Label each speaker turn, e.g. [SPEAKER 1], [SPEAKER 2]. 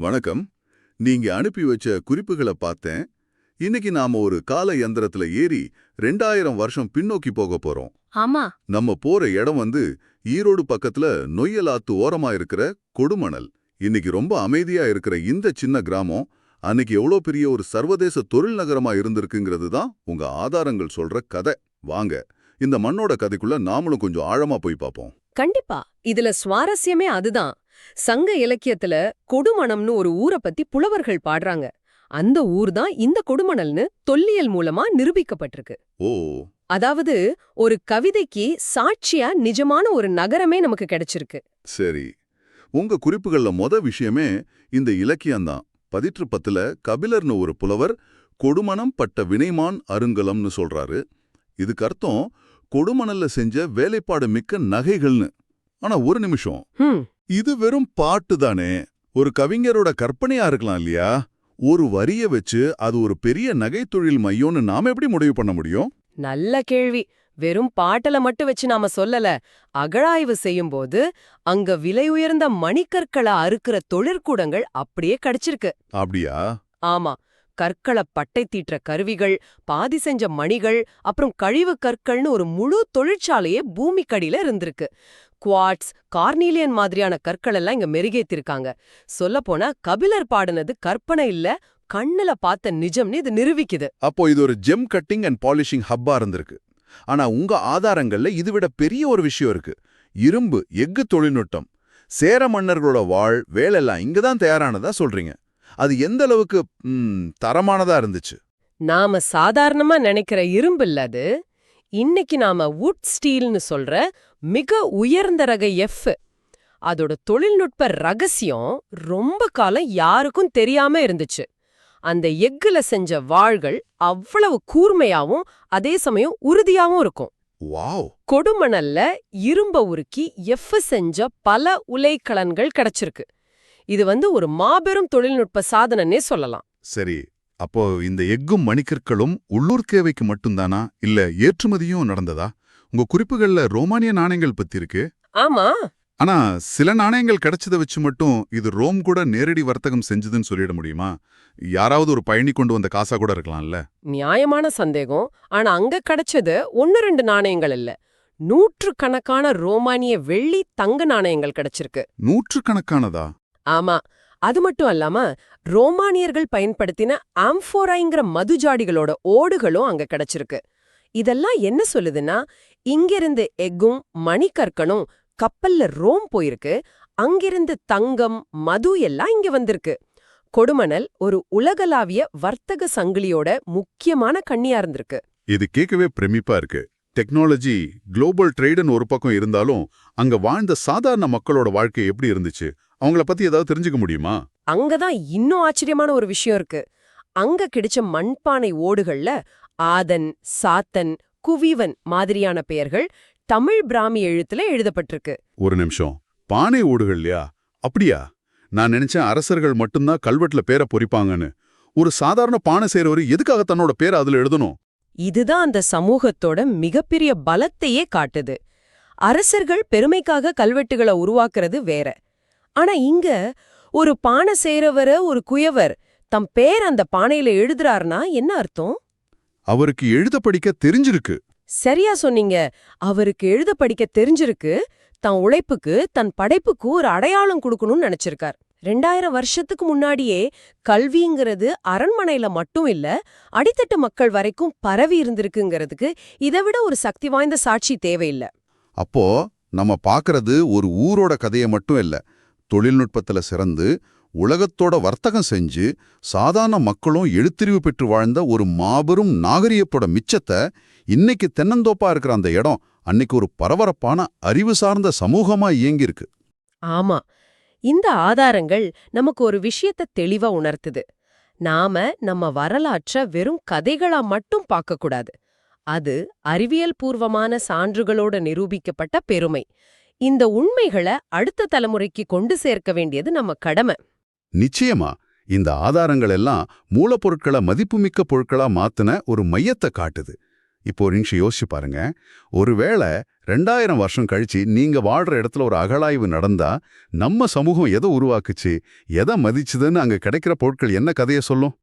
[SPEAKER 1] வணக்கம். நீங்க அனுப்பி வச்ச குறிப்புகளை பார்த்தேன். இன்னைக்கு நாம ஒரு கால யந்திரத்துல ஏறி ரெண்டாயிரம் வருஷம் பின்னோக்கி போக போறோம்.
[SPEAKER 2] ஆமா.
[SPEAKER 1] நம்ம போற இடம் வந்து ஈரோடு பக்கத்துல நொய்யலாத்து ஓரமா இருக்கிற கொடுமணல். இன்னைக்கு ரொம்ப அமைதியா இருக்கிற இந்த சின்ன கிராமம் அன்னைக்கு எவ்வளோ பெரிய ஒரு சர்வதேச தொழில் நகரமா இருந்திருக்குங்கிறது தான் உங்க ஆதாரங்கள் சொல்ற கதை. வாங்க இந்த மண்ணோட கதைக்குள்ள நாமளும் கொஞ்சம் ஆழமா போய் பார்ப்போம்.
[SPEAKER 2] கண்டிப்பா. இதுல சுவாரஸ்யமே அதுதான். சங்க இலக்கியத்துல கொடுமணம்னு ஒரு ஊரை பத்தி புலவர்கள் பாடுறாங்க. அந்த ஊர் தான் இந்த கொடுமணல்னு தொல்லியல் மூலமா நிரூபிக்கப்பட்டிருக்கு.
[SPEAKER 1] ஓ.
[SPEAKER 2] அதாவது ஒரு கவிதைக்கு சாட்சியா நிஜமான ஒரு நகரமே நமக்கு கிடைச்சிருக்கு.
[SPEAKER 1] சரி. உங்க குறிப்புகள்ல மொத விஷயமே இந்த இலக்கியம்தான் பதிற்று பத்துல கபிலர்னு ஒரு புலவர் கொடுமணம் பட்ட வினைமான் அருங்கலம்னு சொல்றாரு. இதுக்கு அர்த்தம் கொடுமணல்ல செஞ்ச வேலைப்பாடு மிக்க நகைகள்னு. ஆனா ஒரு நிமிஷம். இது வெறும் பாட்டு தானே. ஒரு கவிஞரோட கற்பனையா இருக்கலாம் இல்லையா? ஒரு வரிய வச்சு அது ஒரு பெரிய நகைத்தொழில் மையம்னு நாம எப்படி முடிவு பண்ண முடியும்?
[SPEAKER 2] நல்ல கேள்வி. வெறும் பாட்டல மட்டும் வச்சு நாம சொல்லல. அகழாய்வு செய்யும்போது அங்க விலை உயர்ந்த மணிக்கற்களை அறுக்கிற தொழிற்கூடங்கள் அப்படியே கிடைச்சிருக்கு.
[SPEAKER 1] அப்படியா?
[SPEAKER 2] ஆமா. கற்களை பட்டை தீட்டுற கருவிகள் பாதி செஞ்ச மணிகள் அப்புறம் கழிவு கற்கள்னு ஒரு முழு தொழிற்சாலையே பூமிக்கடியில இருந்திருக்கு. குவாட்ஸ் கார்னீலியன் மாதிரியான கற்கள் எல்லாம் இங்க மெருகேத்திருக்காங்க. சொல்லப்போனா கபிலர் பாடுனது கற்பனை இல்ல கண்ணுல பார்த்த நிஜம்னு இது நிரூபிக்குது.
[SPEAKER 1] அப்போ இது ஒரு ஜெம் கட்டிங் அண்ட் பாலிஷிங் ஹப்பா இருந்திருக்கு. ஆனா உங்க ஆதாரங்கள்ல இது விட பெரிய ஒரு விஷயம் இருக்கு. இரும்பு எஃகு தொழில்நுட்பம் சேர மன்னர்களோட வாழ் வேலையெல்லாம் இங்க தான் தயாரானதா சொல்றீங்க. அது எந்த அளவுக்கு தரமானதா இருந்துச்சு?
[SPEAKER 2] நாம சாதாரணமா நினைக்கிற இரும்பு இல்ல அது இன்னைக்கு நாம வுட் ஸ்டீல்னு சொல்ற மிக உயர்ந்த ரக எஃப் அதோட தொழில்நுட்ப ரகசியம் ரொம்ப காலம் யாருக்கும் தெரியாம இருந்துச்சு. அந்த எக்குல செஞ்ச வாள்கள் அவ்வளவு கூர்மையாவும் அதே சமயம் உறுதியாவும் இருக்கும்.
[SPEAKER 1] வாவ்!
[SPEAKER 2] கொடுமணல்ல இரும்ப உருக்கி எஃப் செஞ்ச பல உலைக்கலன்கள் கிடைச்சிருக்கு. இது வந்து ஒரு மாபெரும் தொழில்நுட்ப சாதனன்னே சொல்லலாம்.
[SPEAKER 1] சரி அப்போ இந்த எஃகும் மணிக்கற்களும் உள்ளூர் தேவைக்கு மட்டும்தானா? இல்ல ஏற்றுமதியும் நடந்ததா? உங்க குறிப்புகள்ல ரோமானிய நாணயங்கள் பத்தி இருக்கு.
[SPEAKER 2] ஆமா.
[SPEAKER 1] ஆனா சில நாணயங்கள் கிடைச்சத வச்சு மட்டும் இது ரோம் கூட நேரடி வர்த்தகம் செஞ்சதுன்னு சொல்லிட முடியுமா? யாராவது ஒரு பயணி கொண்டு வந்த காசா கூட இருக்கலாம்ல.
[SPEAKER 2] நியாயமான சந்தேகம். ஆனா அங்க கிடைச்சது ஒன்னு ரெண்டு நாணயங்கள் இல்ல. நூற்றுக்கணக்கான ரோமானிய வெள்ளி தங்க நாணயங்கள் கிடைச்சிருக்கு.
[SPEAKER 1] நூற்றுக்கணக்கானதா?
[SPEAKER 2] ஆமா அது மட்டும் அல்லாம ரோமானியர்கள் பயன்படுத்தின ஆம்ஃபோராங்கிற மதுஜாடிகளோட ஓடுகளும் அங்க கிடைச்சிருக்கு. இதெல்லாம் என்ன சொல்லுதுன்னா இங்கிருந்து எக்கும் மணிக்கற்கனும் கப்பல்ல ரோம் போயிருக்கு அங்கிருந்து தங்கம் மது எல்லாம் இங்க வந்திருக்கு. கொடுமணல் ஒரு உலகளாவிய வர்த்தக சங்கிலியோட முக்கியமான கண்ணியா இருந்திருக்கு.
[SPEAKER 1] இது கேட்கவே பிரமிப்பா இருக்கு. டெக்னாலஜி குளோபல் ட்ரேடுன்னு ஒரு பக்கம் இருந்தாலும் அங்க வாழ்ந்த சாதாரண மக்களோட வாழ்க்கை எப்படி இருந்துச்சு? அவங்கள பத்தி ஏதாவது தெரிஞ்சுக்க முடியுமா?
[SPEAKER 2] அங்கதான் இன்னும் ஆச்சரியமான ஒரு விஷயம் இருக்கு. அங்க கிடைச்ச மண்பானை ஓடுகள்ல ஆதன் சாத்தன் குவிவன் மாதிரியான பெயர்கள் தமிழ் பிராமி எழுத்துல எழுதப்பட்டிருக்கு.
[SPEAKER 1] ஒரு நிமிஷம். பானை ஓடுகள் இல்லையா? அப்படியா? நான் நினைச்சேன் அரசர்கள் மட்டும்தான் கல்வெட்டுல பேரை பொறிப்பாங்கன்னு. ஒரு சாதாரண பானை செய்றவரு எதுக்காக தன்னோட பேரை அதுல எழுதணும்?
[SPEAKER 2] இதுதான் அந்த சமூகத்தோட மிகப்பெரிய பலத்தையே காட்டுது. அரசர்கள் பெருமைக்காக கல்வெட்டுகளை உருவாக்குறது வேற. ஆனா இங்க ஒரு பானை செய்றவர ஒரு குயவர் தம் பேர் அந்த பானையில எழுதுறாருனா என்ன அர்த்தம்?
[SPEAKER 1] அவருக்கு எழுத படிக்க தெரிஞ்சிருக்கு.
[SPEAKER 2] சரியா சொன்னீங்க. அவருக்கு எழுத படிக்க தெரிஞ்சிருக்கு. தன் உழைப்புக்கு தன் படைப்புக்கு ஒரு அடையாளம் கொடுக்கணும்னு நினைச்சிருக்கார். ரெண்டாயிரம் வருஷத்துக்கு முன்னாடியே கல்விங்கிறது அரண்மனையில மட்டும் இல்ல அடித்தட்டு மக்கள் வரைக்கும் பரவி இருந்திருக்குங்கிறதுக்கு இதை விட ஒரு சக்தி வாய்ந்த சாட்சி தேவையில்ல.
[SPEAKER 1] அப்போ நம்ம பார்க்கறது ஒரு ஊரோட கதையை மட்டும் இல்ல தொழில்நுட்பத்துல சிறந்து உலகத்தோட வர்த்தகம் செஞ்சு சாதாரண மக்களும் எழுத்தறிவு பெற்று வாழ்ந்த ஒரு மாபெரும் நாகரிகத்தோட மிச்சத்தை இன்னைக்கு தென்னந்தோப்பா இருக்கிற அந்த இடம் அன்னைக்கு ஒரு பரபரப்பான அறிவு சார்ந்த சமூகமா இயங்கியிருக்கு.
[SPEAKER 2] ஆமா. இந்த ஆதாரங்கள் நமக்கு ஒரு விஷயத்த தெளிவா உணர்த்துது. நாம நம்ம வரலாற்ற வெறும் கதைகளா மட்டும் பார்க்கக்கூடாது. அது அறிவியல் பூர்வமான சான்றுகளோட நிரூபிக்கப்பட்ட பெருமை. இந்த உண்மைகளை அடுத்த தலைமுறைக்கு கொண்டு சேர்க்க வேண்டியது நம்ம கடமை.
[SPEAKER 1] நிச்சயமா இந்த ஆதாரங்கள் எல்லாம் மூலப்பொருட்களை மதிப்புமிக்க பொருட்களா மாத்துன ஒரு மையத்தை காட்டுது. இப்போ ஒரு நிமிஷம் யோசிச்சு பாருங்க. ஒருவேளை ரெண்டாயிரம் வருஷம் கழிச்சு நீங்க வாழ்ற இடத்துல ஒரு அகழாய்வு நடந்தா நம்ம சமூகம் எதை உருவாக்குச்சு எதை மதிச்சுதுன்னு அங்க கிடைக்கிற பொருட்கள் என்ன கதையை சொல்லும்?